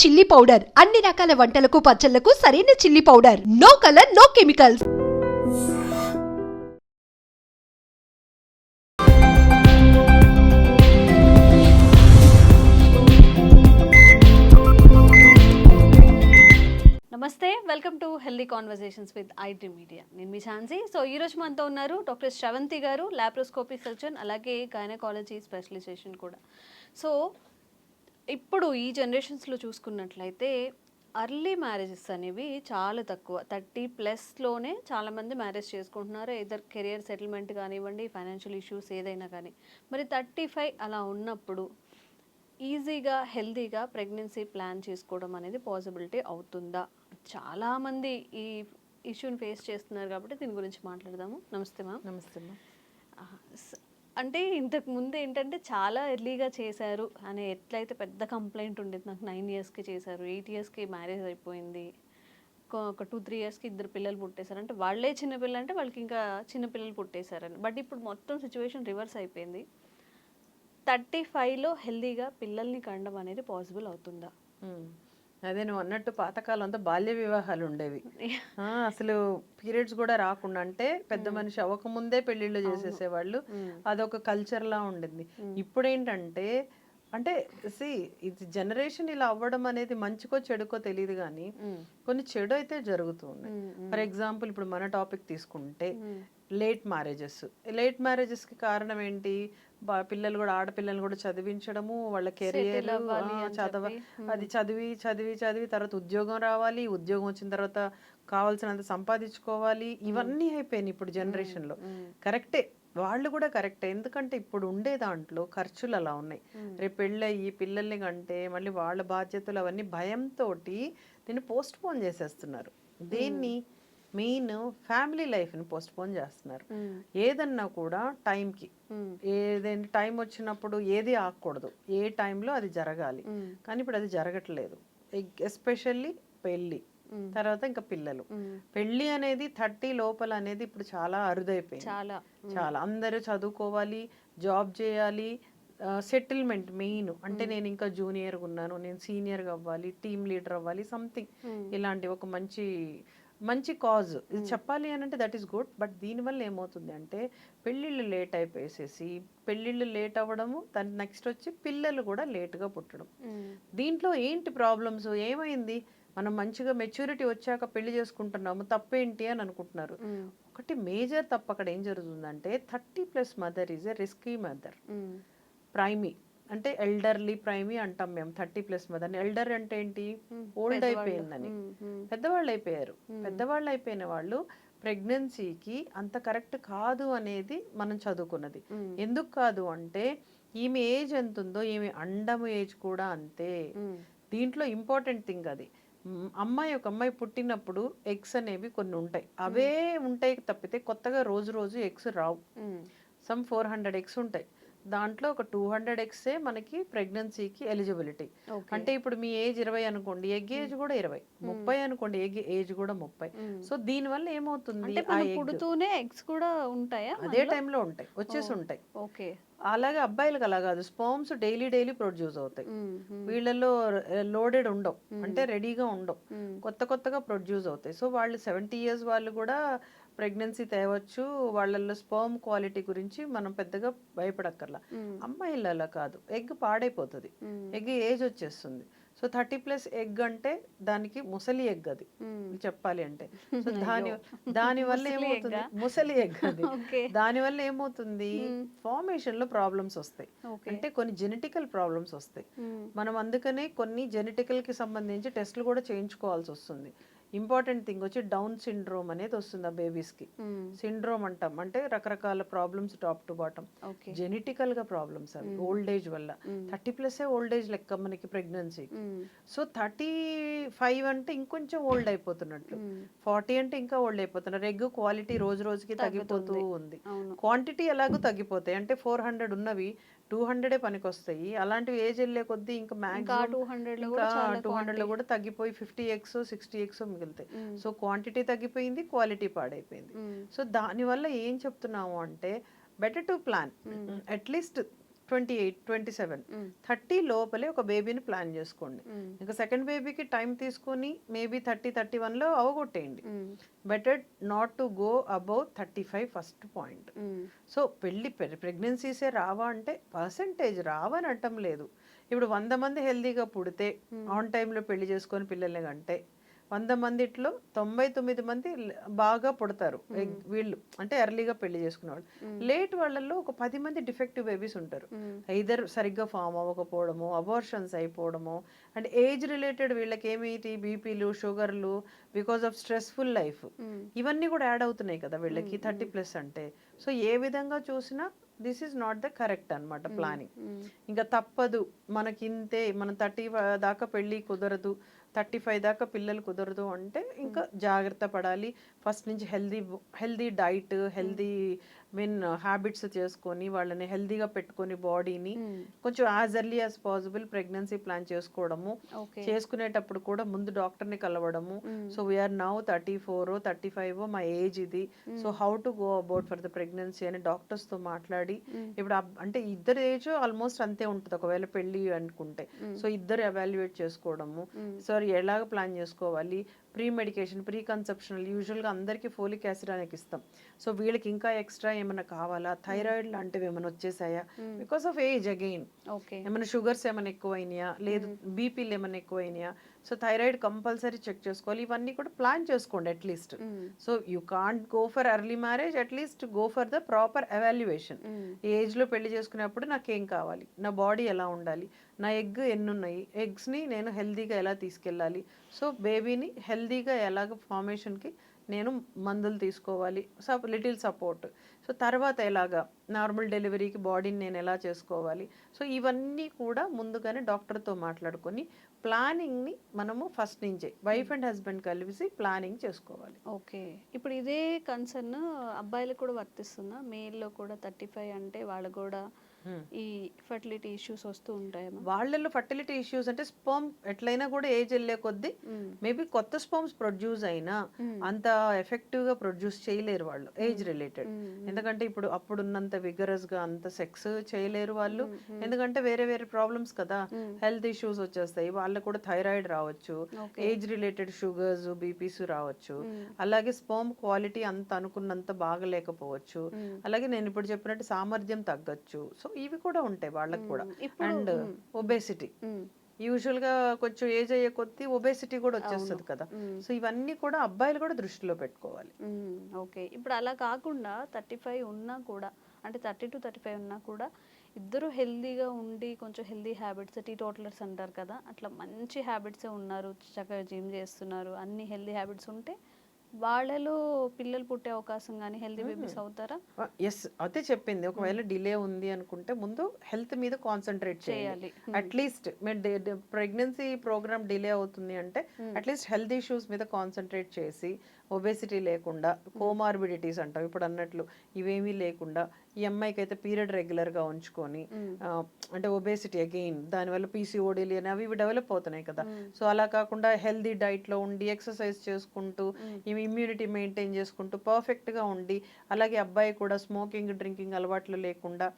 Chilli powder. అన్ని రకాల వంటలకు పచ్చళ్ళకు సరైన chilli powder. No colour no chemicals namaste welcome to healthy conversations with IT media నేను మీ ఛాన్సీ. సో ఈ రోజు మనతో ఉన్నారు డాక్టర్ శ్రవంతి గారు లాప్రోస్కోపిక్ సర్జన్ అలాగే గైనకాలజీ స్పెషలైజేషన్ కూడా. సో ఇప్పుడు ఈ జనరేషన్స్లో చూసుకున్నట్లయితే అర్లీ మ్యారేజెస్ అనేవి చాలా తక్కువ. థర్టీ ప్లస్లోనే చాలామంది మ్యారేజ్ చేసుకుంటున్నారు. ఇద్దరు కెరియర్ సెటిల్మెంట్ కానివ్వండి ఫైనాన్షియల్ ఇష్యూస్ ఏదైనా కానీ. మరి థర్టీ ఫైవ్ అలా ఉన్నప్పుడు ఈజీగా హెల్తీగా ప్రెగ్నెన్సీ ప్లాన్ చేసుకోవడం అనేది పాసిబిలిటీ అవుతుందా? చాలామంది ఈ ఇష్యూని ఫేస్ చేస్తున్నారు కాబట్టి దీని గురించి మాట్లాడదాము. నమస్తే మ్యామ్. నమస్తే మ్యామ్. అంటే ఇంతకు ముందు ఏంటంటే చాలా ఎర్లీగా చేశారు. అనే ఎట్లయితే పెద్ద కంప్లైంట్ ఉండేది నాకు నైన్ ఇయర్స్కి చేశారు. ఎయిట్ ఇయర్స్కి మ్యారేజ్ అయిపోయింది. ఒక- టూ త్రీ ఇయర్స్కి ఇద్దరు పిల్లలు పుట్టేశారు. అంటే వాళ్ళే చిన్నపిల్లలు అంటే వాళ్ళకి ఇంకా చిన్నపిల్లలు పుట్టేశారని. బట్ ఇప్పుడు మొత్తం సిచ్యువేషన్ రివర్స్ అయిపోయింది. థర్టీ ఫైవ్లో హెల్దీగా పిల్లల్ని కండం అనేది పాసిబుల్ అవుతుందా? అదే నువ్వు అన్నట్టు పాతకాలం అంతా బాల్య వివాహాలు ఉండేవి. ఆ, అసలు పీరియడ్స్ కూడా రాకుండా అంటే పెద్ద మనిషి అవ్వకముందే పెళ్ళిళ్ళు చేసేసేవాళ్ళు. అదొక కల్చర్ లా ఉండింది. ఇప్పుడు ఏంటంటే అంటే సి ఇది జనరేషన్ ఇలా అవ్వడం అనేది మంచికో చెడుకో తెలియదు కానీ కొన్ని చెడు అయితే జరుగుతుంది ఫర్ ఎగ్జాంపుల్ ఇప్పుడు మన టాపిక్ తీసుకుంటే లేట్ మ్యారేజెస్ లేట్ మ్యారేజెస్కి కారణం ఏంటి? పిల్లలు కూడా ఆడపిల్లలు కూడా చదివించడము వాళ్ళ కెరియర్ చదవ అది చదివి చదివి చదివి తర్వాత ఉద్యోగం రావాలి. ఉద్యోగం వచ్చిన తర్వాత కావాల్సినంత సంపాదించుకోవాలి. ఇవన్నీ అయిపోయినాయి ఇప్పుడు జనరేషన్లో. కరెక్టే వాళ్ళు కూడా కరెక్టే. ఎందుకంటే ఇప్పుడు ఉండే దాంట్లో ఖర్చులు అలా ఉన్నాయి. రేపు పెళ్ళయి పిల్లల్ని కంటే మళ్ళీ వాళ్ళ బాధ్యతలు అవన్నీ భయంతో దీన్ని పోస్ట్ పోన్ చేసేస్తున్నారు దేన్ని? మెయిన్ ఫ్యామిలీ లైఫ్ని పోస్ట్ పోన్ చేస్తున్నారు ఏదన్నా కూడా టైంకి. ఏదైనా టైం వచ్చినప్పుడు ఏది ఆగకూడదు. ఏ టైంలో అది జరగాలి. కానీ ఇప్పుడు అది జరగట్లేదు. ఎస్పెషల్లీ పెళ్ళి. తర్వాత ఇంకా పిల్లలు. పెళ్ళి అనేది థర్టీ లోపల అనేది ఇప్పుడు చాలా అరుదైపోయింది. చాలా. చాలా. అందరూ చదువుకోవాలి జాబ్ చేయాలి సెటిల్మెంట్ మెయిన్. అంటే నేను ఇంకా జూనియర్ ఉన్నాను నేను సీనియర్గా అవ్వాలి టీమ్ లీడర్ అవ్వాలి సంథింగ్. ఇలాంటి ఒక మంచి మంచి కాజ్. ఇది చెప్పాలి అని అంటే దట్ ఈస్ గుడ్ బట్ దీనివల్ల ఏమవుతుంది అంటే పెళ్ళిళ్ళు లేట్ అయిపోయేసేసి పెళ్ళిళ్ళు లేట్ అవ్వడము దాని నెక్స్ట్ వచ్చి పిల్లలు కూడా లేట్గా పుట్టడం. దీంట్లో ఏంటి ప్రాబ్లమ్స్ ఏమైంది? మనం మంచిగా మెచ్యూరిటీ వచ్చాక పెళ్ళి చేసుకుంటున్నాము తప్పేంటి అని అనుకుంటున్నారు. ఒకటి మేజర్ తప్పు అక్కడ ఏం జరుగుతుందంటే thirty plus mother is a risky mother primi అంటే ఎల్డర్లీ ప్రైమీ అంటాం మేము థర్టీ ప్లస్ మదర్ ఎల్డర్ అంటే ఏంటి? ఓల్డ్ అయిపోయిందని. పెద్దవాళ్ళు అయిపోయారు. పెద్దవాళ్ళు అయిపోయిన వాళ్ళు ప్రెగ్నెన్సీకి అంత కరెక్ట్ కాదు అనేది మనం చదువుకున్నది. ఎందుకు కాదు అంటే ఈమె ఏజ్ ఎంత ఉందో ఈమె అండము ఏజ్ కూడా అంతే. దీంట్లో ఇంపార్టెంట్ థింగ్ అది. అమ్మాయి ఒక అమ్మాయి పుట్టినప్పుడు ఎగ్స్ అనేవి కొన్ని ఉంటాయి. అవే ఉంటాయి తప్పితే కొత్తగా రోజు రోజు ఎగ్స్ రావు. సమ్ ఫోర్ హండ్రెడ్ ఎగ్స్ ఉంటాయి. దాంట్లో ఒక టూ హండ్రెడ్ ఎగ్సే మనకి ప్రెగ్నెన్సీకి ఎలిజిబిలిటీ. అంటే ఇప్పుడు మీ ఏజ్ ఇరవై అనుకోండి ఎగ్ ఏజ్ కూడా ఇరవై. ముప్పై అనుకోండి ఎగ్ ఏజ్ కూడా ముప్పై. సో దీనివల్ల ఏమవుతుంది మనం egg పుడుతూనే ఎగ్స్ కూడా ఉంటాయా అదే టైంలో ఉంటాయి వచ్చేసి ఉంటాయి. ఓకే. అలాగే అబ్బాయిలకు అలా కాదు. స్పోమ్స్ డైలీ డైలీ ప్రొడ్యూస్ అవుతాయి. వీళ్ళలో లోడెడ్ ఉండవు. అంటే రెడీగా ఉండవు. కొత్త కొత్తగా ప్రొడ్యూస్ అవుతాయి. సో వాళ్ళు సెవెంటీ ఇయర్స్ వాళ్ళు కూడా ప్రెగ్నెన్సీ తేవచ్చు. వాళ్ళల్లో స్పర్మ్ క్వాలిటీ గురించి మనం పెద్దగా భయపడక్కర్లా. అమ్మాయిలు అలా కాదు. ఎగ్ పాడైపోతుంది. ఎగ్ ఏజ్ వచ్చేస్తుంది. సో థర్టీ ప్లస్ ఎగ్ అంటే దానికి ముసలి ఎగ్ అది. చెప్పాలి అంటే. సో దాని దాని వల్ల ఏమవుతుంది? ముసలి ఎగ్ అది. దాని వల్ల ఏమవుతుంది? ఫార్మేషన్లో ప్రాబ్లమ్స్ వస్తాయి. అంటే కొన్ని జెనెటికల్ ప్రాబ్లమ్స్ వస్తాయి. మనం అందుకనే కొన్ని జెనెటికల్కి సంబంధించి టెస్ట్లు కూడా చేయించుకోవాల్సి వస్తుంది. ఇంపార్టెంట్ థింగ్ వచ్చి డౌన్ సిండ్రోమ్ అనేది వస్తుంది ఆ babies కి సిండ్రోమ్ అంటాం. అంటే రకరకాల problems top to bottom. Okay. జెనెటికల్గా problems అవి ఓల్డ్ ఏజ్ వల్ల. థర్టీ ప్లస్ ఓల్డ్ ఏజ్ లెక్క మనకి ప్రెగ్నెన్సీ. సో థర్టీ ఫైవ్ అంటే ఇంకొంచెం ఓల్డ్ అయిపోతున్నట్లు. ఫార్టీ అంటే ఇంకా ఓల్డ్ అయిపోతున్నారు. ఎగ్ క్వాలిటీ రోజు రోజుకి తగ్గిపోతూ ఉంది. క్వాంటిటీ ఎలాగో తగ్గిపోతాయి. అంటే ఫోర్ హండ్రెడ్ ఉన్నవి టూ హండ్రెడే పనికొస్తాయి. అలాంటివి ఏజ్ వెళ్ళే కొద్దీ ఇంకా మ్యాక్సిమం టూ హండ్రెడ్లో ఇంకా కూడా చాలా టూ హండ్రెడ్లో కూడా తగ్గిపోయి ఫిఫ్టీ ఎక్స్ సిక్స్టీ ఎక్స్ మిగులుతాయి. సో క్వాంటిటీ తగ్గిపోయింది క్వాలిటీ పాడైపోయింది. సో దానివల్ల ఏం చెప్తున్నాము అంటే better to plan. At least twenty eight twenty seven. Thirty లోపలే ఒక బేబీని ప్లాన్ చేసుకోండి. ఇంకా సెకండ్ బేబీకి టైం తీసుకొని మేబీ థర్టీ థర్టీ వన్లో అవగొట్టేయండి. Better not to go above thirty five first point. So పెళ్ళి ప్రెగ్నెన్సీసే రావా అంటే పర్సంటేజ్ రావని అంటం లేదు ఇప్పుడు వంద మంది హెల్దీగా పుడితే ఆన్ టైంలో పెళ్ళి చేసుకొని పిల్లల్ని కంటే వంద మందిట్లో తొంభై తొమ్మిది మంది బాగా పుడతారు వీళ్ళు. అంటే ఎర్లీగా పెళ్ళి చేసుకునే వాళ్ళు లేట్ వాళ్ళల్లో ఒక పది మంది డిఫెక్టివ్ బేబీస్ ఉంటారు. ఐదర్ సరిగ్గా ఫామ్ అవ్వకపోవడము అబార్షన్స్ అయిపోవడము అండ్ ఏజ్ రిలేటెడ్ వీళ్ళకి ఏమిటి బీపీలు షుగర్లు బికాస్ ఆఫ్ స్ట్రెస్ఫుల్ లైఫ్. ఇవన్నీ కూడా యాడ్ అవుతున్నాయి కదా వీళ్ళకి థర్టీ ప్లస్ అంటే. సో ఏ విధంగా చూసినా this is not the correct అన్నమాట ప్లానింగ్. ఇంకా తప్పదు. మనకి ఇంతే మనం థర్టీ దాకా పెళ్ళి కుదరదు. థర్టీ ఫైవ్ దాకా పిల్లలు కుదరదు అంటే ఇంకా జాగ్రత్త పడాలి. ఫస్ట్ నుంచి healthy healthy diet healthy mean habits చేసుకొని వాళ్ళని హెల్దీగా పెట్టుకొని బాడీని మ్మ్. కొంచెం as early as possible pregnancy plan చేసుకోవడము. చేసుకునేటప్పుడు కూడా ముందు డాక్టర్ని కలవడము. So we are now thirty four thirty five మా ఏజ్ ఇది. So how to go about for the pregnancy అని doctors తో మాట్లాడి ఇప్పుడు అబ్- అంటే ఇద్దరు ఏజ్ ఆల్మోస్ట్ అంతే ఉంటుంది. ఒకవేళ పెళ్ళి అనుకుంటే. సో ఇద్దరు ఎవాల్యుయేట్ చేసుకోవడము. సో ఎలాగ ప్లాన్ చేసుకోవాలి? ప్రీ మెడికేషన్ ప్రీ కన్సెప్షనల్ యూజువల్గా అందరికీ ఫోలిక్ యాసిడ్ అనేది ఇస్తాం సో వీళ్ళకి ఇంకా ఎక్స్ట్రా ఏమైనా కావాలా? థైరాయిడ్ లాంటివి ఏమైనా వచ్చేసాయా? Because of age again. Okay. ఏమైనా షుగర్స్ ఏమైనా ఎక్కువైనాయా? లేదు బీపీలు ఏమైనా ఎక్కువైనాయా? సో థైరాయిడ్ కంపల్సరీ చెక్ చేసుకోవాలి. ఇవన్నీ కూడా ప్లాన్ చేసుకోండి at least. So you can't go for early marriage at least go for the proper evaluation. Hmm. ఈ ఏజ్లో పెళ్ళి చేసుకునేప్పుడు నాకేం కావాలి? నా బాడీ ఎలా ఉండాలి? నా ఎగ్ ఎన్ని ఉన్నాయి ఎగ్స్ని నేను హెల్దీగా ఎలా తీసుకెళ్ళాలి? సో బేబీని హెల్దీగా ఎలాగ ఫార్మేషన్కి నేను మందులు తీసుకోవాలి సప్ లిటిల్ సపోర్ట్. సో తర్వాత ఎలాగా? నార్మల్ డెలివరీకి బాడీని నేను ఎలా చేసుకోవాలి? సో ఇవన్నీ కూడా ముందుగానే డాక్టర్తో మాట్లాడుకొని ప్లానింగ్ని మనము ఫస్ట్ నుంచే వైఫ్ అండ్ హస్బెండ్ కలిసి ప్లానింగ్ చేసుకోవాలి. ఓకే. ఇప్పుడు ఇదే కన్సర్న్ అబ్బాయిలకు కూడా వర్తిస్తుందా? మేల్లో కూడా థర్టీ ఫైవ్ అంటే వాళ్ళు కూడా ఈ ఫర్టిలిటీ ఇష్యూస్ వస్తూ ఉంటాయేమో వాళ్ళల్లో ఫర్టిలిటీ ఇష్యూస్ అంటే స్పర్మ్ ఎట్లయినా కూడా ఏజ్ వెళ్ళే కొద్దీ. మేబీ కొత్త స్పర్మ్స్ ప్రొడ్యూస్ అయినా. అంత ఎఫెక్టివ్గా ప్రొడ్యూస్ చేయలేరు వాళ్ళు ఏజ్ రిలేటెడ్. ఎందుకంటే ఇప్పుడు అప్పుడున్నంత విగరస్గా అంత సెక్స్ చేయలేరు వాళ్ళు. ఎందుకంటే వేరే వేరే ప్రాబ్లమ్స్ కదా. హెల్త్ ఇష్యూస్ వచ్చేస్తాయి. వాళ్ళకు కూడా థైరాయిడ్ రావచ్చు. ఏజ్ రిలేటెడ్ షుగర్స్ బీపీస్ రావచ్చు. అలాగే స్పర్మ్ క్వాలిటీ అంత అనుకున్నంత బాగలేకపోవచ్చు. అలాగే నేను ఇప్పుడు చెప్పినట్టు సామర్థ్యం తగ్గచ్చు. సో ఇవి కూడా ఉంటాయి వాళ్ళకి కూడా అండ్ ఒబేసిటీ మ్మ్. యూజువల్గా కొంచెం ఏజ్ అయ్యే కొద్దీ ఒబేసిటీ కూడా వచ్చేస్తుంది కదా. సో ఇవన్నీ కూడా అబ్బాయిలు కూడా దృష్టిలో పెట్టుకోవాలి. ఓకే ఇప్పుడు అలా కాకుండా థర్టీ ఫైవ్ ఉన్నా కూడా అంటే థర్టీ టు థర్టీ ఫైవ్ ఉన్నా కూడా ఇద్దరు హెల్దీగా ఉండి కొంచెం హెల్దీ హ్యాబిట్స్ టీ టోటలర్స్ అంటారు కదా అట్లా మంచి హ్యాబిట్సే ఉన్నారు చక్కగా జిమ్ చేస్తున్నారు అన్ని హెల్దీ హ్యాబిట్స్ ఉంటే వాళ్ళలో పిల్లలు పుట్టే అవకాశం కానీ హెల్దీ బేబీస్ అవుతారా? ఎస్ అదే చెప్పింది. ఒకవేళ డిలే ఉంది అనుకుంటే ముందు హెల్త్ మీద కాన్సన్ట్రేట్ చేయాలి. అట్లీస్ట్ ప్రెగ్నెన్సీ ప్రోగ్రామ్ డిలే అవుతుంది అంటే అట్లీస్ట్ హెల్త్ ఇష్యూస్ మీద కాన్సన్ట్రేట్ చేసి ఒబేసిటీ లేకుండా కోమార్బిడిటీస్ అంటాం. ఇప్పుడు అన్నట్లు ఇవేమీ లేకుండా ఈ అమ్మాయికి అయితే పీరియడ్ రెగ్యులర్గా ఉంచుకొని ఆ, అంటే ఒబేసిటీ అగైన్ దానివల్ల పీసీఓడీలు అని అవి ఇవి డెవలప్ అవుతున్నాయి కదా. సో అలా కాకుండా హెల్దీ డైట్లో ఉండి ఎక్సర్సైజ్ చేసుకుంటూ ఇవి ఇమ్యూనిటీ మెయింటైన్ చేసుకుంటూ పర్ఫెక్ట్గా ఉండి అలాగే అబ్బాయి కూడా స్మోకింగ్ డ్రింకింగ్ అలవాట్లు లేకుండా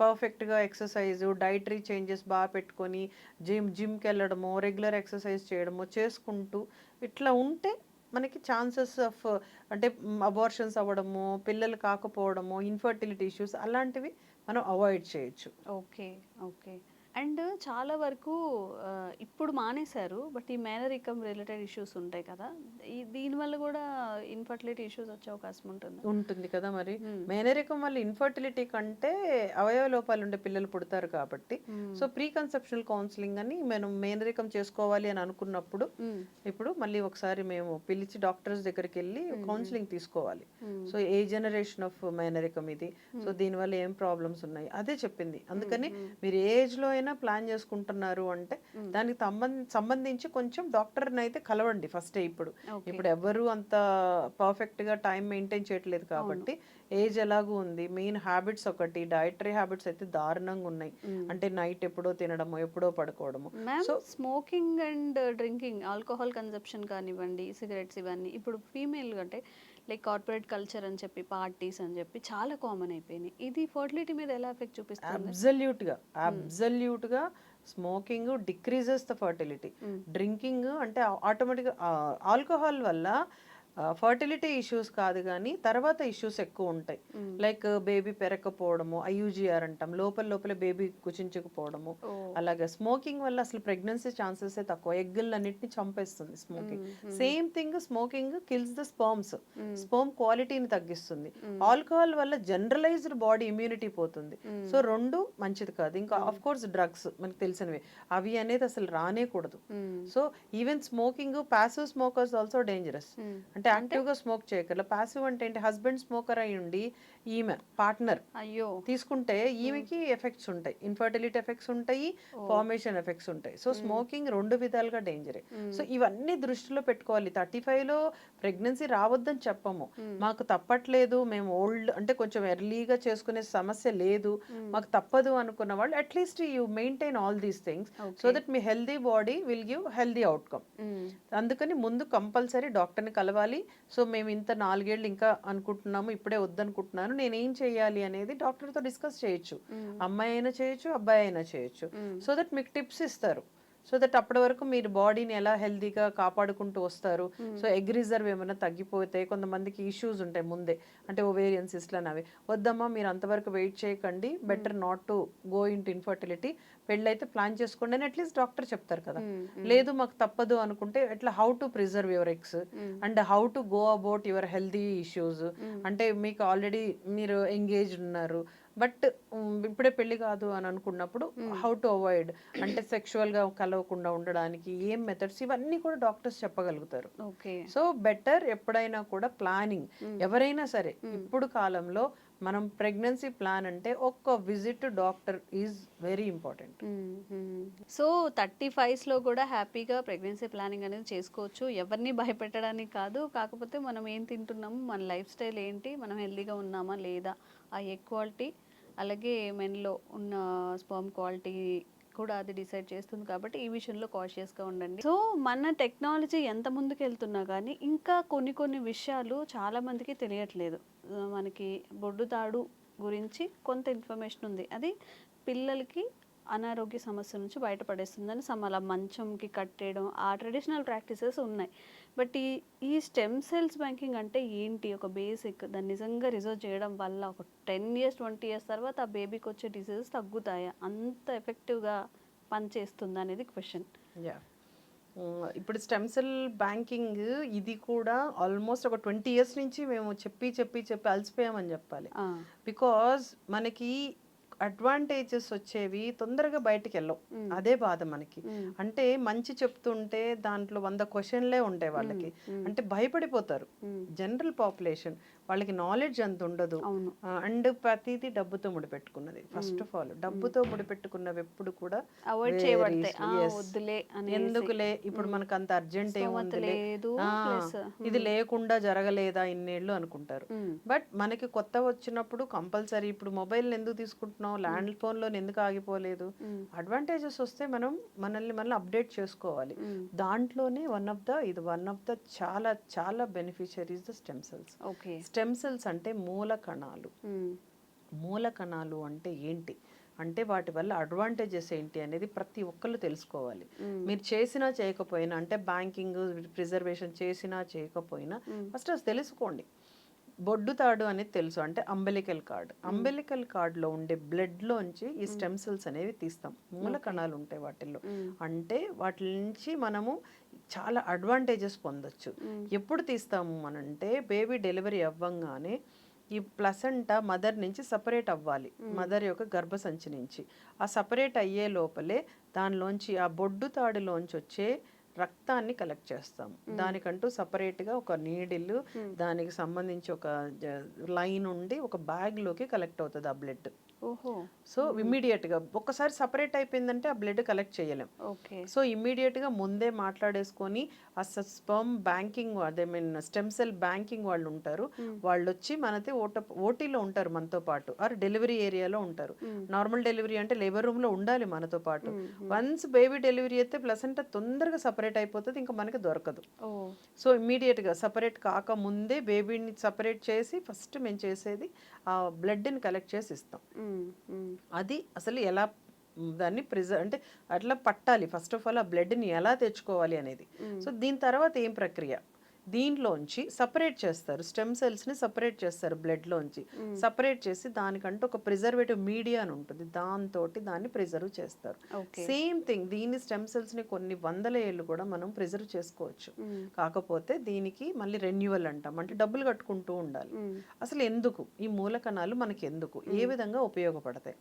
పర్ఫెక్ట్గా ఎక్సర్సైజ్ డైటరీ చేంజెస్ బాగా పెట్టుకొని జిమ్ జిమ్కి వెళ్ళడము రెగ్యులర్ ఎక్సర్సైజ్ చేయడము చేసుకుంటూ ఇట్లా ఉంటే మనకి ఛాన్సెస్ ఆఫ్ అంటే అబార్షన్స్ అవ్వడము పిల్లలు కాకపోవడము ఇన్ఫర్టిలిటీ ఇష్యూస్ అలాంటివి మనం అవాయిడ్ చేయొచ్చు. Okay okay. అండ్ చాలా వరకు ఇప్పుడు మానేశారు బట్ ఈ మేనరికం రిలేటెడ్ ఇష్యూస్ ఉంటాయి కదా. ఈ దీనివల్ల కూడా ఇన్ఫర్టిలిటీ ఇష్యూస్ వచ్చే అవకాశం ఉంటుంది. ఉంటుంది కదా మరి. మేనరికం వల్ల ఇన్ఫర్టిలిటీ కంటే అవయవ లోపాలు ఉండే పిల్లలు పుడతారు కాబట్టి. సో ప్రీ కన్సెప్షనల్ కౌన్సిలింగ్ అని మనం మేనరికం చేసుకోవాలి అని అనుకున్నప్పుడు ఇప్పుడు మళ్ళీ ఒకసారి మేము పిలిచి డాక్టర్స్ దగ్గరికి వెళ్ళి కౌన్సిలింగ్ తీసుకోవాలి. సో ఏ జనరేషన్ ఆఫ్ మేనరికం ఇది? సో దీనివల్ల ఏం ప్రాబ్లమ్స్ ఉన్నాయి? అదే చెప్పింది. అందుకని మీరు ఏ ఏజ్ అయినా ప్లాన్ చేసుకుంటున్నారు అంటే దానికి సంబంధ సంబంధించి కొంచెం డాక్టర్ని అయితే కలవండి ఫస్ట్ ఇప్పుడు. ఇప్పుడు ఎవరు అంత పర్ఫెక్ట్గా టైం మెయింటైన్ చేయట్లేదు కాబట్టి ఏజ్ ఎలాగూ ఉంది. మెయిన్ హ్యాబిట్స్ ఒకటి డైటరీ హ్యాబిట్స్ అయితే దారుణంగా ఉన్నాయి. అంటే నైట్ ఎప్పుడో తినడము ఎప్పుడో పడుకోవడము. Ma'am smoking and drinking alcohol conception కానివ్వండి సిగరెట్స్ ఇవన్నీ ఇప్పుడు ఫీమేల్ అంటే లైక్ కార్పొరేట్ కల్చర్ అని చెప్పి పార్టీస్ అని చెప్పి చాలా కామన్ అయిపోయినాయి. ఇది ఫర్టిలిటీ మీద ఎలా ఎఫెక్ట్ చూపిస్తుంది? అబ్జల్యూట్గా అబ్జల్యూట్గా smoking decreases the fertility drinking అంటే ఆటోమేటిక్గా ఆల్కహాల్ వల్ల ఫర్టిలిటీ ఇష్యూస్ కాదు కానీ తర్వాత ఇష్యూస్ ఎక్కువ ఉంటాయి. లైక్ బేబీ పెరగకపోవడము ఐయూజిఆర్ అంటాం. లోపల లోపల బేబీ కుచించకపోవడము. అలాగే స్మోకింగ్ వల్ల అసలు ప్రెగ్నెన్సీ ఛాన్సెస్ తక్కువ. ఎగ్గులన్నిటిని చంపేస్తుంది smoking same thing smoking kills the sperms sperm క్వాలిటీని తగ్గిస్తుంది. ఆల్కహాల్ వల్ల జనరలైజ్డ్ బాడీ ఇమ్యూనిటీ పోతుంది. సో రెండు మంచిది కాదు. ఇంకా ఆఫ్ కోర్స్ డ్రగ్స్ మనకు తెలిసినవి. అవి అనేది అసలు రానేకూడదు. So even smoking passive smokers also dangerous అంటే యాక్టివ్గా స్మోక్ చేయగల పాసివ్ అంటే ఏంటి? హస్బెండ్ స్మోకర్ అయి ఉండి ఈమె పార్ట్నర్. అయ్యో. తీసుకుంటే ఈమెకి ఎఫెక్ట్స్ ఉంటాయి. ఇన్ఫర్టిలిటీ ఎఫెక్ట్స్ ఉంటాయి ఫార్మేషన్ ఎఫెక్ట్స్ ఉంటాయి. సో స్మోకింగ్ రెండు విధాలుగా డేంజరే. సో ఇవన్నీ దృష్టిలో పెట్టుకోవాలి. థర్టీ లో ప్రెగ్నెన్సీ రావద్దని చెప్పము. మాకు తప్పట్లేదు మేము ఓల్డ్ అంటే కొంచెం ఎర్లీగా చేసుకునే సమస్య లేదు. మాకు తప్పదు అనుకున్న వాళ్ళు at least you maintain all these things so that me healthy body will give healthy outcome అందుకని ముందు కంపల్సరీ డాక్టర్ని కలవాలి. సో మేము ఇంత నాలుగేళ్ళు ఇంకా అనుకుంటున్నాము ఇప్పుడే వద్దనుకుంటున్నాను. నేను ఏం చేయాలి అనేది డాక్టర్తో డిస్కస్ చేయొచ్చు. అమ్మాయి అయినా చేయొచ్చు అబ్బాయి అయినా చేయొచ్చు. సో దట్ మీకు టిప్స్ ఇస్తారు. సో దట్ అప్పటి వరకు మీరు బాడీని ఎలా హెల్తీగా కాపాడుకుంటూ వస్తారు? సో ఎగ్ రిజర్వ్ ఏమైనా తగ్గిపోతే కొంతమందికి ఇష్యూస్ ఉంటాయి ముందే. అంటే ఓవేరియన్ సిస్ట్లు అవి. వద్దమ్మా మీరు అంతవరకు వెయిట్ చేయకండి. Better not to go into infertility పెళ్ళైతే ప్లాన్ చేసుకోండి అని అట్లీస్ట్ డాక్టర్ చెప్తారు కదా. లేదు మాకు తప్పదు అనుకుంటే ఎట్లా how to preserve your eggs and how to go about your healthy issues అంటే మీకు ఆల్రెడీ మీరు ఎంగేజ్ ఉన్నారు. బట్ ఇప్పుడే పెళ్ళి కాదు అని అనుకున్నప్పుడు హౌ టు అవాయిడ్. అంటే sexual గా కలవకుండా ఉండడానికి ఏం మెథడ్స్ ఇవన్నీ కూడా డాక్టర్స్ చెప్పగలుగుతారు. ఓకే. సో బెటర్ ఎప్పుడైనా కూడా ప్లానింగ్. ఎవరైనా సరే ఇప్పుడు కాలంలో మనం ప్రెగ్నెన్సీ ప్లాన్ అంటే ఒక్క visit doctor is very important. So thirty ఫైవ్స్లో కూడా హ్యాపీగా ప్రెగ్నెన్సీ ప్లానింగ్ అనేది చేసుకోవచ్చు. ఎవరిని భయపెట్టడానికి కాదు. కాకపోతే మనం ఏం తింటున్నాము? మన లైఫ్ స్టైల్ ఏంటి? మనం హెల్తీగా ఉన్నామా? లేదా? ఆ ఎగ్ క్వాలిటీ అలాగే మెన్లో ఉన్న స్పర్మ్ క్వాలిటీ కూడా అది డిసైడ్ చేస్తుంది కాబట్టి ఈ విషయంలో కాషియస్గా ఉండండి. సో మన టెక్నాలజీ ఎంత ముందుకు వెళ్తున్నా కానీ ఇంకా కొన్ని కొన్ని విషయాలు చాలామందికి తెలియట్లేదు. మనకి బొడ్డు తాడు గురించి కొంత ఇన్ఫర్మేషన్ ఉంది. అది పిల్లలకి అనారోగ్య సమస్య నుంచి బయటపడేస్తుందని సమ్ మంచంకి కట్టేయడం ఆ ట్రెడిషనల్ ప్రాక్టీసెస్ ఉన్నాయి. బట్ ఈ ఈ స్టెమ్ సెల్స్ బ్యాంకింగ్ అంటే ఏంటి? ఒక బేసిక్ దాన్ని నిజంగా రిజర్వ్ చేయడం వల్ల ఒక టెన్ ఇయర్స్ ట్వంటీ ఇయర్స్ తర్వాత ఆ బేబీకి వచ్చే డిసీజెస్ తగ్గుతాయా? అంత ఎఫెక్టివ్గా పనిచేస్తుందా అనేది క్వశ్చన్. యా ఇప్పుడు స్టెమ్ సెల్ బ్యాంకింగ్ ఇది కూడా ఆల్మోస్ట్ ఒక ట్వంటీ ఇయర్స్ నుంచి మేము చెప్పి చెప్పి చెప్పి అలసిపోయామని చెప్పాలి. బికాజ్ మనకి అడ్వాంటేజెస్ వచ్చేవి తొందరగా బయటికి వెళ్ళవు. అదే బాధ మనకి. అంటే మంచి చెప్తుంటే దాంట్లో వంద క్వశ్చన్లే ఉంటాయి వాళ్ళకి. అంటే భయపడిపోతారు. జనరల్ పాపులేషన్ వాళ్ళకి నాలెడ్జ్ అంత ఉండదు. అండ్ ప్రతిదీ డబ్బుతో ముడిపెట్టుకున్నది. ఫస్ట్ ఆఫ్ ఆల్ డబ్బుతో ముడిపెట్టుకున్నవి ఎప్పుడు కూడా అవాయిడ్ చేయబడతాయి. ఎందుకులే? ఇప్పుడు మనకు అంత అర్జెంట్ plus, ఇది లేకుండా జరగలేదా ఇన్నేళ్ళు అనుకుంటారు. బట్ మనకి కొత్త వచ్చినప్పుడు కంపల్సరీ ఇప్పుడు మొబైల్ ఎందుకు తీసుకుంటున్నాం ల్యాండ్ ఫోన్లో ఎందుకు ఆగిపోలేదు? అడ్వాంటేజెస్ వస్తే మనం మనల్ని మనల్ని అప్డేట్ చేసుకోవాలి. దాంట్లోనే వన్ ఆఫ్ ద ఇది వన్ ఆఫ్ ద చాలా చాలా beneficiaries the stem cells okay stem cells అంటే మూల కణాలు మూల కణాలు అంటే ఏంటి? అంటే వాటి వల్ల అడ్వాంటేజెస్ ఏంటి అనేది ప్రతి ఒక్కళ్ళు తెలుసుకోవాలి. మీరు చేసినా చేయకపోయినా అంటే బ్యాంకింగ్ ప్రిజర్వేషన్ చేసినా చేయకపోయినా ఫస్ట్ అది తెలుసుకోండి. బొడ్డు తాడు అనేది తెలుసు. అంటే అంబెలికల్ కార్డ్. అంబెలికల్ కార్డ్లో ఉండే బ్లడ్లోంచి ఈ స్టెమ్ సెల్స్ అనేవి తీస్తాం. మూల కణాలు ఉంటాయి వాటిల్లో. అంటే వాటి నుంచి మనము చాలా అడ్వాంటేజెస్ పొందొచ్చు. ఎప్పుడు తీస్తాము అనంటే బేబీ డెలివరీ అవ్వంగానే ఈ ప్లసంట మదర్ నుంచి సపరేట్ అవ్వాలి. మదర్ యొక్క గర్భసంచి నుంచి. ఆ సపరేట్ అయ్యే లోపలే దానిలోంచి ఆ బొడ్డు తాడులోంచి వచ్చే రక్తాన్ని కలెక్ట్ చేస్తాం. దానికంటూ సపరేట్గా ఒక నీడిల్ దానికి సంబంధించి ఒక లైన్ ఉండి ఒక బ్యాగ్లోకి కలెక్ట్ అవుతుంది ఆ బ్లడ్ సో ఇమ్మీడియట్గా ఒక్కసారి సపరేట్ అయిపోయిందంటే ఆ బ్లడ్ కలెక్ట్ చేయలేం. ఓకే. సో ఇమ్మీడియట్గా ముందే మాట్లాడేసుకొని ఆ స్పర్మ్ బ్యాంకింగ్ అదే మీన్ స్టెమ్ సెల్ బ్యాంకింగ్ వాళ్ళు ఉంటారు. వాళ్ళు వచ్చి మనతే ఓట ఓటీలో ఉంటారు మనతో పాటు. ఆర్ డెలివరీ ఏరియాలో ఉంటారు. నార్మల్ డెలివరీ అంటే లేబర్ రూమ్లో ఉండాలి మనతో పాటు. వన్స్ బేబీ డెలివరీ అయితే ప్లసెంట తొందరగా సపరేట్ అయిపోతుంది ఇంకా మనకి దొరకదు. సో ఇమ్మీడియట్గా సపరేట్ కాక ముందే బేబీని సపరేట్ చేసి ఫస్ట్ మేము చేసేది ఆ బ్లడ్ని కలెక్ట్ చేసి ఇస్తాం. అది అసలు ఎలా దాన్ని ప్రిజర్వ్ అంటే అట్లా పట్టాలి. ఫస్ట్ ఆఫ్ ఆల్ ఆ బ్లడ్ని ఎలా తెచ్చుకోవాలి అనేది. సో దీని తర్వాత ఏం ప్రక్రియ? దీంట్లోంచి సపరేట్ చేస్తారు. స్టెమ్ సెల్స్ని సపరేట్ చేస్తారు బ్లడ్లోంచి. సపరేట్ చేసి దానికంటే ఒక ప్రిజర్వేటివ్ మీడియా అని ఉంటుంది. దాంతో దాన్ని ప్రిజర్వ్ చేస్తారు. సేమ్ థింగ్ దీని స్టెమ్ సెల్స్ని కొన్ని వందల ఏళ్ళు కూడా మనం ప్రిజర్వ్ చేసుకోవచ్చు. కాకపోతే దీనికి మళ్ళీ రెన్యువల్ అంటాం. అంటే డబ్బులు కట్టుకుంటూ ఉండాలి. అసలు ఎందుకు? ఈ మూలకణాలు మనకి ఎందుకు? ఏ విధంగా ఉపయోగపడతాయి.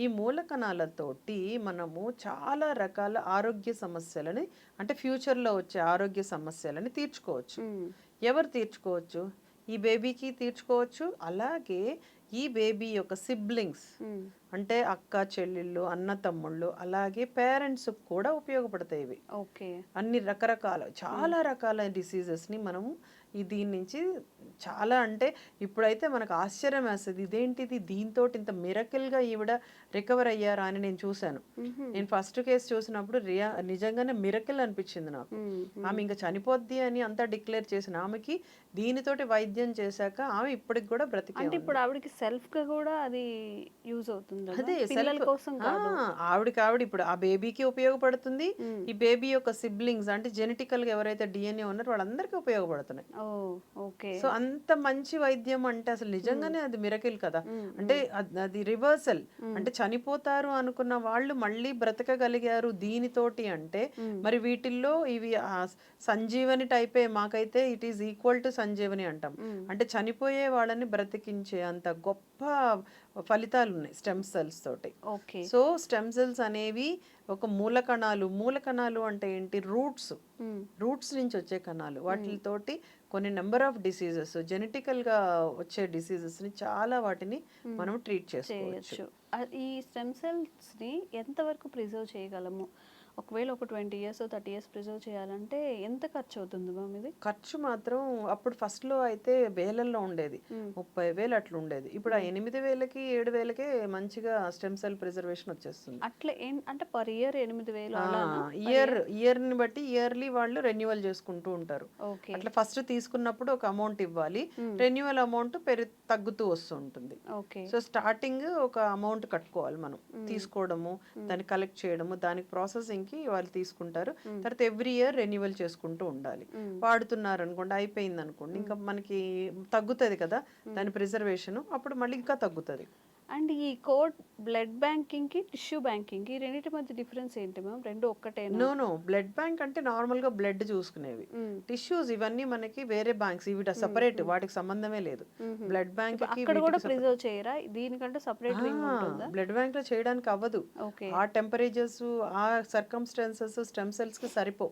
ఈ మూలకణాలతోటి మనము చాలా రకాల ఆరోగ్య సమస్యలని అంటే ఫ్యూచర్లో వచ్చే ఆరోగ్య సమస్యలని తీర్చుకోవచ్చు. ఎవరు తీర్చుకోవచ్చు? ఈ బేబీకి తీర్చుకోవచ్చు. అలాగే ఈ బేబీ యొక్క సిబ్లింగ్స్. అంటే అక్క చెల్లెళ్ళు అన్న తమ్ముళ్ళు అలాగే పేరెంట్స్ కూడా ఉపయోగపడతాయి ఇవి. ఓకే. అన్ని రకరకాల చాలా రకాల డిసీజెస్ని మనము ఈ దీని నుంచి చాలా అంటే ఇప్పుడైతే మనకు ఆశ్చర్యం వేస్తుంది ఇదేంటిది దీంతో ఇంత మిరకల్గా ఈవిడ రికవర్ అయ్యారా అని నేను చూశాను. నేను ఫస్ట్ కేసు చూసినప్పుడు రియా నిజంగానే మిరకల్ అనిపించింది నాకు. ఆమె ఇంకా చనిపోద్ది అని అంతా డిక్లేర్ చేసిన ఆమెకి దీనితోటి వైద్యం చేశాక ఆమె ఇప్పటికి కూడా బ్రతికే అంటే. ఇప్పుడు ఆవిడకి సెల్ఫ్గా కూడా అది యూజ్ అవుతుంది? అదే పిల్లల కోసం ఆవిడకి ఆవిడ ఇప్పుడు ఆ బేబీకి ఉపయోగపడుతుంది. ఈ బేబీ యొక్క సిబ్లింగ్స్ అంటే జెనెటికల్గా ఎవరైతే డిఎన్ఏ ఉన్నారో వాళ్ళందరికీ ఉపయోగపడుతున్నాయి సో అంత మంచి వైద్యం అంటే అసలు నిజంగానే అది మిరకిల్ కదా. అంటే అద్- రివర్సల్ అంటే చనిపోతారు అనుకున్న వాళ్ళు మళ్ళీ బ్రతకగలిగారు దీనితోటి అంటే. మరి వీటిల్లో ఇవి సంజీవని టైపే మాకైతే it is equal to Sanjeevani అంటాం. అంటే చనిపోయే వాళ్ళని బ్రతికించే అంత గొప్ప ఫలితాలు ఉన్నాయి స్టెమ్ సెల్స్ తోటి. ఓకే. సో స్టెమ్ సెల్స్ అనేవి ఒక మూలకణాలు మూలకణాలు అంటే ఏంటి? రూట్స్. రూట్స్ నుంచి వచ్చే కణాలు. వాటితోటి కొన్ని నెంబర్ ఆఫ్ డిసీజెస్గా వచ్చే diseases ని చాలా వాటిని మనం ట్రీట్ చేసుకోవచ్చు. ఈ స్టెమ్ సెల్స్ని ఎంతవరకు ప్రిజర్వ్ చేయగలము? ఒకవేళ ఒక twenty years thirty years preserve చేయాలంటే ఎంత ఖర్చు అవుతుంది మ్యామ్ ఇది? ఖర్చు మాత్రం అప్పుడు first లో అయితే వేలల్లో ఉండేది. ముప్పై వేలు అట్లా ఉండేది. ఇప్పుడు ఆ ఎనిమిది వేలకి ఏడు వేలకే మంచిగా స్టెమ్ సెల్ ప్రిజర్వేషన్ వచ్చేస్తుంది. అట్లా అంటే పర్ ఇయర్ ఎనిమిది వేలు ఇయర్ ఇయర్? ని బట్టి ఇయర్లీ వాళ్ళు రెన్యువల్ చేసుకుంటూ ఉంటారు. ఓకే. అట్లా ఫస్ట్ తీసుకున్నప్పుడు ఒక అమౌంట్ ఇవ్వాలి. రెన్యువల్ అమౌంట్ పెరి తగ్గుతూ వస్తూ ఉంటుంది ఓకే. సో స్టార్టింగ్ ఒక అమౌంట్ కట్టుకోవాలి మనం. తీసుకోవడము దాన్ని కలెక్ట్ చేయడము దానికి ప్రాసెసింగ్ కి వాళ్ళు తీసుకుంటారు. తర్వాత ఎవ్రీ ఇయర్ రెన్యువల్ చేసుకుంటూ ఉండాలి. వాడుతున్నారు అనుకోండి అయిపోయింది అనుకోండి ఇంకా మనకి తగ్గుతుంది కదా దాని ప్రిజర్వేషన్ అప్పుడు మళ్ళీ ఇంకా తగ్గుతుంది. అండ్ ఈ కోడ్ బ్లడ్ బ్యాంకింగ్కి టిష్యూ బ్యాంకింగ్కి రెండింటి మధ్య డిఫరెన్స్ ఏంటి మ్యామ్? రెండు ఒక్కటేనా? No no. బ్లడ్ బ్యాంక్ అంటే నార్మల్గా బ్లడ్ చూసుకునేవి. టిష్యూస్ ఇవన్నీ మనకి వేరే బ్యాంక్స్ ఇవి సపరేట్ వాటికి సంబంధమే లేదు. బ్లడ్ బ్యాంక్ అక్కడ కూడా ప్రిజర్వ్ చేయరా? దీనికంటే సపరేట్ బ్లడ్ బ్యాంక్లో చేయడానికి అవ్వదు. ఓకే. ఆ టెంపరేచర్స్ ఆ సర్కమ్స్టాన్సెస్ స్టెమ్ సెల్స్కి సరిపో.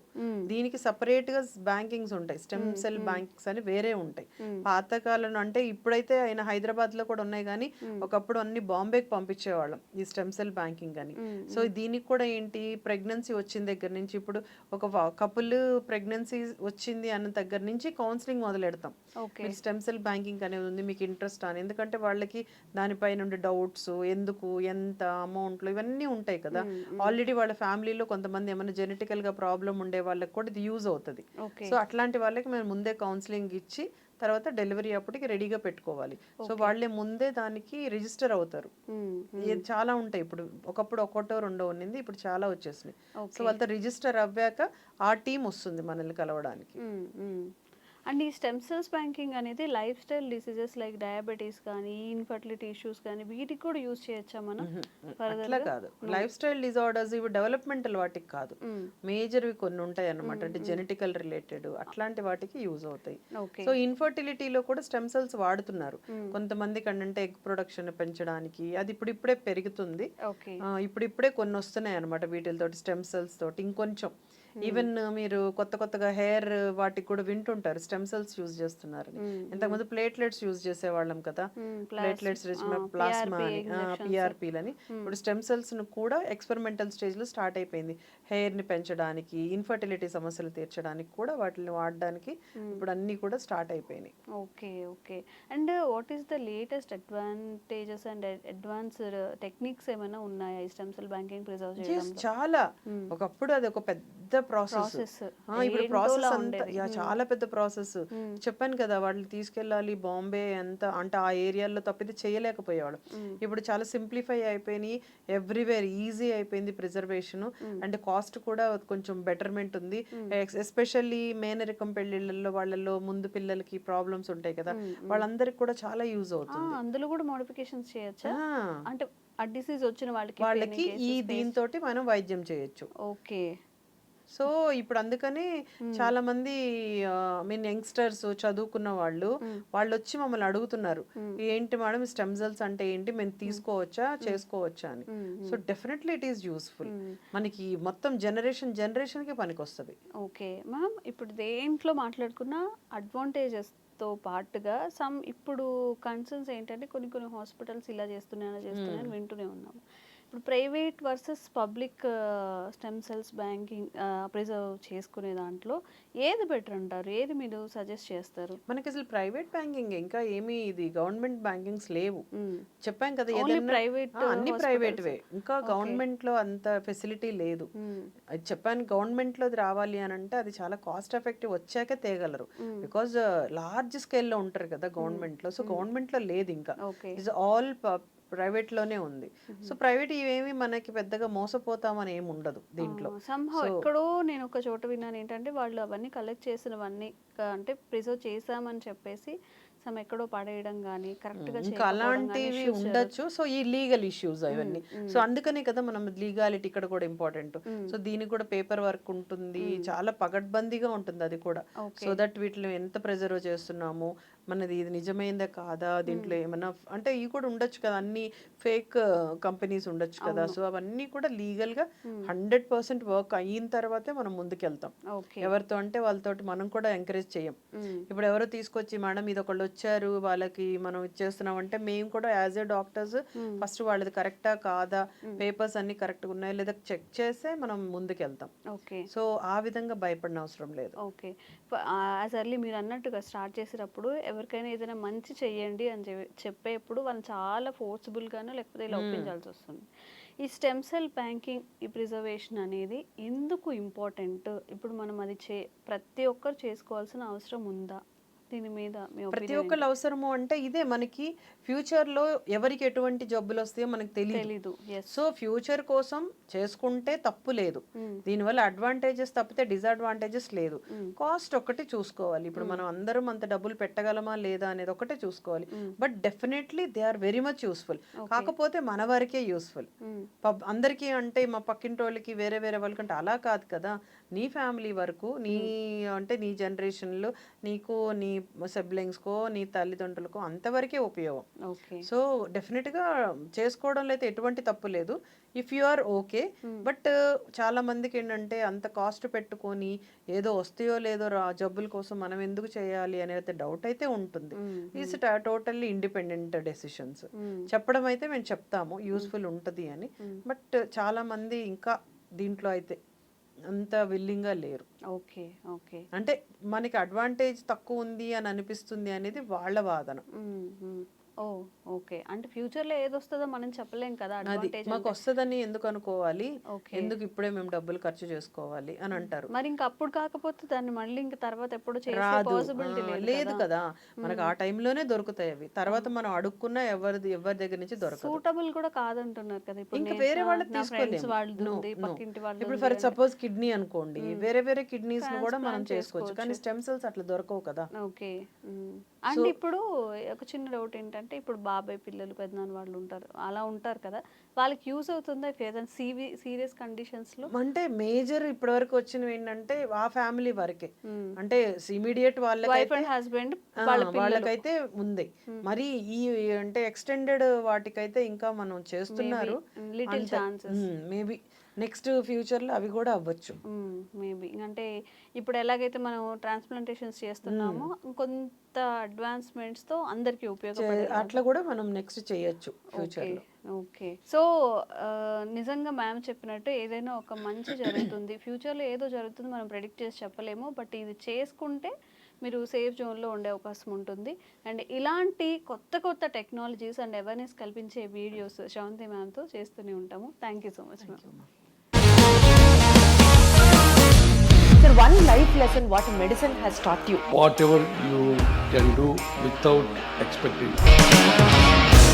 దీనికి సపరేట్గా బ్యాంకింగ్స్ ఉంటాయి. స్టెమ్ సెల్ బ్యాంకింగ్స్ అని వేరే ఉంటాయి. పాతకాలం అంటే ఇప్పుడైతే ఆయన హైదరాబాద్లో కూడా ఉన్నాయి కానీ ఒకప్పుడు అన్ని బాంబేకి పంపించేవాళ్ళం ఈ స్టెమ్ సెల్ బ్యాంకింగ్ అని. సో దీనికి కూడా ఏంటి ప్రెగ్నెన్సీ వచ్చిన దగ్గర నుంచి ఇప్పుడు ఒక కపుల్ ప్రెగ్నెన్సీ వచ్చింది అన్న దగ్గర నుంచి కౌన్సిలింగ్ మొదలెడతాం. ఓకే. మీకు స్టెమ్ సెల్ బ్యాంకింగ్ అనేది ఉంది మీకు ఇంట్రెస్ట్ అని. ఎందుకంటే వాళ్ళకి దానిపై నుండి డౌట్స్ ఎందుకు ఎంత అమౌంట్లు ఇవన్నీ ఉంటాయి కదా. ఆల్రెడీ వాళ్ళ ఫ్యామిలీలో కొంతమంది ఏమైనా జెనెటికల్గా ప్రాబ్లం ఉండే వాళ్ళకి కూడా ఇది యూజ్ అవుతుంది. సో అట్లాంటి వాళ్ళకి మేము ముందే కౌన్సిలింగ్ ఇచ్చి తర్వాత డెలివరీ అప్పటికి రెడీగా పెట్టుకోవాలి. సో వాళ్ళే ముందే దానికి రిజిస్టర్ అవుతారు. చాలా ఉంటాయి. ఇప్పుడు ఒకప్పుడు ఒకటో రెండో ఉన్నింది ఇప్పుడు చాలా వచ్చేసినాయి. సో వాళ్ళతో రిజిస్టర్ అవ్వాక ఆ టీం వస్తుంది మనల్ని కలవడానికి. అండ్ ఈ స్టెమ్ సెల్స్ బ్యాంకింగ్ అనేది life style diseases like diabetes కానీ ఇన్ఫర్టిలిటీ ఇష్యూస్ కానీ వీటికి కూడా యూజ్ చేయొచ్చా మనం? అట్లా? కాదు. లైఫ్ స్టైల్ డిజార్డర్స్ ఇవి డెవలప్మెంటల్ వాటికి కాదు. మేజర్వి కొన్ని ఉంటాయి అన్నమాట అంటే జెనెటికల్ రిలేటెడ్ అట్లాంటి వాటికి యూజ్ అవుతాయి. సో ఇన్ఫర్టిలిటీలో కూడా స్టెమ్ సెల్స్ వాడుతున్నారు. కొంతమందికి అంటే ఎగ్ ప్రొడక్షన్ పెంచడానికి అది ఇప్పుడు ఇప్పుడే పెరుగుతుంది. ఓకే. ఆ, ఇప్పుడు ఇప్పుడే కొన్ని వస్తున్నాయి అనమాట వీటితో స్టెమ్ సెల్స్ తోటి ఇంకొంచెం. ఈవెన్ మీరు కొత్త కొత్తగా హెయిర్ వాటికి కూడా వింటుంటారు. స్టెమ్ సెల్స్ యూజ్ చేస్తున్నారు ఇంతకుముందు ప్లేట్లెట్స్ యూజ్ చేసేవాళ్ళం కదా. ప్లేట్లెట్స్ ప్లాస్మా అని పిఆర్పీలని ఇప్పుడు స్టెమ్ సెల్స్ను కూడా ఎక్స్పెరిమెంటల్ స్టేజ్లో స్టార్ట్ అయిపోయింది. హెయిర్ని పెంచడానికి ఇన్ఫర్టిలిటీ సమస్యలు తీర్చడానికి కూడా వాటిని వాడడానికి ఇప్పుడు అన్ని కూడా స్టార్ట్ అయిపోయినాయి. Okay okay and what is the latest advantages and advanced techniques ఏమైనా ఉన్నాయా ఈ స్టెమ్ సెల్ బ్యాంకింగ్ ప్రిజర్వ్ చేయడం చాలా. ఒకప్పుడు అది ఒక పెద్ద ప్రాసెస్. ఇప్పుడు ప్రాసెస్ అంతా చాలా పెద్ద ప్రాసెస్. చెప్పాను కదా వాళ్ళు తీసుకెళ్ళాలి బాంబే ఎంత అంటే ఆ ఏరియాలో తప్పితే చేయలేకపోయేవాడు ఇప్పుడు చాలా సింప్లిఫై అయిపోయినాయి ఎవ్రీవేర్ ఈజీ అయిపోయింది ప్రిజర్వేషన్. అండ్ కాస్ట్ కూడా కొంచెం బెటర్మెంట్ ఉంది. ఎస్పెషల్లీ మేనరికం పెళ్ళిళ్ళల్లో వాళ్ళలో ముందు పిల్లలకి ప్రాబ్లమ్స్ ఉంటాయి కదా వాళ్ళందరికి కూడా చాలా యూజ్ అవుతుంది. అందులో కూడా మోడిఫికేషన్స్ చేయొచ్చా? అంటే ఆ డిసీజ్ వచ్చిన వాళ్ళకి వాళ్ళకి ఈ దీంతో మనం వైద్యం చేయొచ్చు. ఓకే. సో ఇప్పుడు అందుకని చాలా మంది మీన్ యంగ్స్టర్స్ చదువుకున్న వాళ్ళు వాళ్ళు వచ్చి మమ్మల్ని అడుగుతున్నారు. ఏంటి మేడం స్టెమ్ సెల్స్ అంటే ఏంటి? మేము తీసుకోవచ్చా? చేసుకోవచ్చా? అని. So definitely it is useful మనకి మొత్తం జనరేషన్ జనరేషన్కి పనికి వస్తుంది ఓకే. మ్యామ్ ఇప్పుడు దేంట్లో మాట్లాడుకున్న అడ్వాంటేజెస్తో పాటుగా సమ్ ఇప్పుడు కన్సర్న్స్ ఏంటంటే కొన్ని కొన్ని హాస్పిటల్స్ ఇలా చేస్తున్నాయి అలా చేస్తున్నాయి అని వింటూనే ఉన్నాము. ఇప్పుడు private versus public stem cells banking preserve చేసుకునే దాంట్లో ఏది బెటర్ అంటారు? ఏది మీరు సజెస్ట్ చేస్తారు? మనకి అసలు ప్రైవేట్ బ్యాంకింగ్ ఇంకా ఏమీ ఇది గవర్నమెంట్ బ్యాంకింగ్స్ లేవు. చెప్పాం కదా ఏదైనా ఆ, అన్ని hospitals. ప్రైవేట్ వే ఇంకా గవర్నమెంట్లో అంత ఫెసిలిటీ లేదు. అది చెప్పాను గవర్నమెంట్ లోది రావాలి అని అంటే అది చాలా కాస్ట్ ఎఫెక్టివ్ వచ్చాక తేగలరు. బికాజ్ లార్జ్ స్కేల్లో ఉంటారు కదా గవర్నమెంట్లో సో గవర్నమెంట్లో లేదు ఇంకా. ఇస్ ఆల్ ప్రైవేట్లోనే ఉంది సో ప్రైవేట్ ఇవేమి మనకి పెద్దగా మోసపోతామని ఏమి ఉండదు దీంట్లో. సంహవ్ ఎక్కడో నేను ఒక చోట విన్నాను ఏంటంటే వాళ్ళు అవన్నీ కలెక్ట్ చేసినవన్నీ అంటే ప్రిజర్వ్ చేసామని చెప్పేసి సమ్ ఎక్కడో పడేయడం కానీ కరెక్ట్గా ఇంకా అలాంటివి ఉండొచ్చు. సో ఈ లీగల్ ఇష్యూస్ అవన్నీ. సో అందుకనే కదా మనం లీగాలిటీ ఇక్కడ కూడా ఇంపార్టెంట్ సో దీనికి కూడా పేపర్ వర్క్ ఉంటుంది. చాలా పగడ్బందీగా ఉంటుంది అది కూడా. సో దట్ వీటిలో ఎంత ప్రెజర్వ్ చేస్తున్నాము మనది ఇది నిజమైందా కాదా? దీంట్లో ఏమన్నా అంటే ఇవి కూడా ఉండొచ్చు కదా అన్ని ఫేక్ కంపెనీస్ ఉండొచ్చు కదా. సో అవన్నీ కూడా లీగల్గా హండ్రెడ్ పర్సెంట్ వర్క్ అయిన తర్వాతే మనం ముందుకెళ్తాం. ఎవరితో అంటే వాళ్ళతోటి మనం కూడా ఎంకరేజ్ చేయం ఇప్పుడు ఎవరో తీసుకొచ్చి మేడం ఇది ఒకళ్ళు వచ్చారు వాళ్ళకి మనం ఇచ్చేస్తున్నాం అంటే మేము కూడా యాజ్ ఏ డాక్టర్స్ ఫస్ట్ వాళ్ళది కరెక్టా కాదా? పేపర్స్ అన్ని కరెక్ట్గా ఉన్నాయా? లేదా చెక్ చేసే మనం ముందుకెళ్తాం. ఓకే. సో ఆ విధంగా భయపడిన అవసరం లేదు. ఓకే. యాజ్ అర్లీ మీరు అన్నట్టుగా స్టార్ట్ చేసేటప్పుడు ఎవరికైనా ఏదైనా మంచి చెయ్యండి అని చెప్- చెప్పేప్పుడు వాళ్ళు చాలా ఫోర్స్ఫుల్గాను లేకపోతే ఇలా ఒప్పించాల్సి వస్తుంది. ఈ స్టెమ్ సెల్ బ్యాంకింగ్ ఈ ప్రిజర్వేషన్ అనేది ఎందుకు ఇంపార్టెంట్ ఇప్పుడు మనం అది చే ప్రతి ఒక్కరు చేసుకోవాల్సిన అవసరం ఉందా? దీని మీద ప్రతి ఒక్కరు అవసరము అంటే ఇదే మనకి ఫ్యూచర్లో ఎవరికి ఎటువంటి జబ్బులు వస్తాయో మనకు తెలియదు సో ఫ్యూచర్ కోసం చేసుకుంటే తప్పు లేదు. దీనివల్ల అడ్వాంటేజెస్ తప్పితే డిసడ్వాంటేజెస్ లేదు. కాస్ట్ ఒకటి చూసుకోవాలి. ఇప్పుడు మనం అందరం అంత డబ్బులు పెట్టగలమా లేదా అనేది ఒకటే చూసుకోవాలి. But definitely they are very much useful కాకపోతే మన వరకే యూస్ఫుల్ అందరికీ అంటే మా పక్కింటి వాళ్ళకి వేరే వేరే వాళ్ళకంటే అలా కాదు కదా. నీ ఫ్యామిలీ వరకు నీ అంటే నీ జనరేషన్లో నీకు నీ సిబ్లింగ్స్కో నీ తల్లిదండ్రులకో అంతవరకే ఉపయోగం. ఓకే. సో డెఫినెట్గా చేసుకోవడంలో అయితే ఎటువంటి తప్పు లేదు. If you are okay but చాలా మందికి ఏంటంటే అంత కాస్ట్ పెట్టుకొని ఏదో వస్తాయో లేదో రా జబ్బుల కోసం మనం ఎందుకు చేయాలి అనేది డౌట్ అయితే ఉంటుంది. ఈస్ టోటల్లీ ఇండిపెండెంట్ డెసిషన్స్ చెప్పడం అయితే మేము చెప్తాము యూస్ఫుల్ ఉంటుంది అని. బట్ చాలా మంది ఇంకా దీంట్లో అయితే అంత విల్లింగ్గా లేరు. Okay okay. అంటే మనకి అడ్వాంటేజ్ తక్కువ ఉంది అని అనిపిస్తుంది అనేది వాళ్ళ వాదన. Oh okay. అంటే ఫ్యూచర్లో ఏది వస్తుందో మనం చెప్పలేం కదా అది అడ్వాంటేజ్ మాకు వస్తుందని ఎందుకు అనుకోవాలి? ఓకే. ఎందుకు ఇప్పుడే మేము డబ్బులు ఖర్చు చేసుకోవాలి అని అంటారు. మరి ఇంక అప్పుడు కాకపోతే దాన్ని మళ్ళీ ఇంక తర్వాత ఎప్పుడు చేసే రాదు. పాసిబిలిటీ ఆ, లేదు కదా. మనకు ఆ టైంలోనే దొరుకుతాయి అవి. తర్వాత మనం అడుక్కున్నా ఎవరిది ఎవరి దగ్గర నుంచి దొరకదు. సూటబుల్ కూడా కాదంటున్నారు కదా ఇప్పుడు ఇంకా నేను వేరే నా- వాళ్ళకి నా తీసుకోలేము. వాళ్ళది No, ఉంది no. పక్కింటి వాళ్ళది ఇప్పుడు ఉంది ఫర్ సపోజ్ కిడ్నీ అనుకోండి. వేరే వేరే కిడ్నీస్ను కూడా మనం చేసుకోవచ్చు. కానీ స్టెమ్ సెల్స్ అట్లా దొరకవు కదా. ఓకే. అండ్ ఇప్పుడు ఒక చిన్న డౌట్ ఏంటంటే ఇప్పుడు బాబాయ్ పిల్లలు పెద్దనాన్న వాళ్ళు ఉంటారు అలా ఉంటారు కదా వాళ్ళకి యూజ్ అవుతుందా ఏదైనా సీవి సీరియస్ కండిషన్స్లో అంటే మేజర్ ఇప్పటి వరకు వచ్చినవి ఏంటంటే ఆ ఫ్యామిలీ వరకే. అంటే ఇమీడియట్ వైఫ్ వాళ్ళకైతే అండ్ హస్బెండ్ వాళ్ళకైతే ఉంది మరి ఈ అంటే ఎక్స్టెండెడ్ వాటికైతే ఇంకా మనం చేస్తున్నారు. Little chances. మేబీ నెక్స్ట్ ఫ్యూచర్లో అవి కూడా అవ్వచ్చు. మేబీ. అంటే ఇప్పుడు ఎలాగైతే మనం ట్రాన్స్ప్లాంటేషన్స్ చేస్తున్నామో కొంత అడ్వాన్స్మెంట్స్తో అందరికీ ఉపయోగపడే అట్లా కూడా మనం నెక్స్ట్ చేయొచ్చు ఫ్యూచర్లో. ఓకే. సో నిజంగా మ్యామ్ చెప్పినట్టు ఏదైనా ఒక మంచి జరుగుతుంది. ఫ్యూచర్లో ఏదో జరుగుతుంది మనం ప్రెడిక్ట్ చేసి చెప్పలేము. బట్ ఇది చేసుకుంటే మీరు సేఫ్ జోన్లో ఉండే అవకాశం ఉంటుంది అండ్ ఇలాంటి కొత్త కొత్త టెక్నాలజీస్ అండ్ అవేర్నెస్ కల్పించే వీడియోస్ శాంతి మ్యామ్తో చేస్తూనే ఉంటాము thank you so much ma'am Sir, one life lesson what medicine has taught you. whatever you can do without expecting.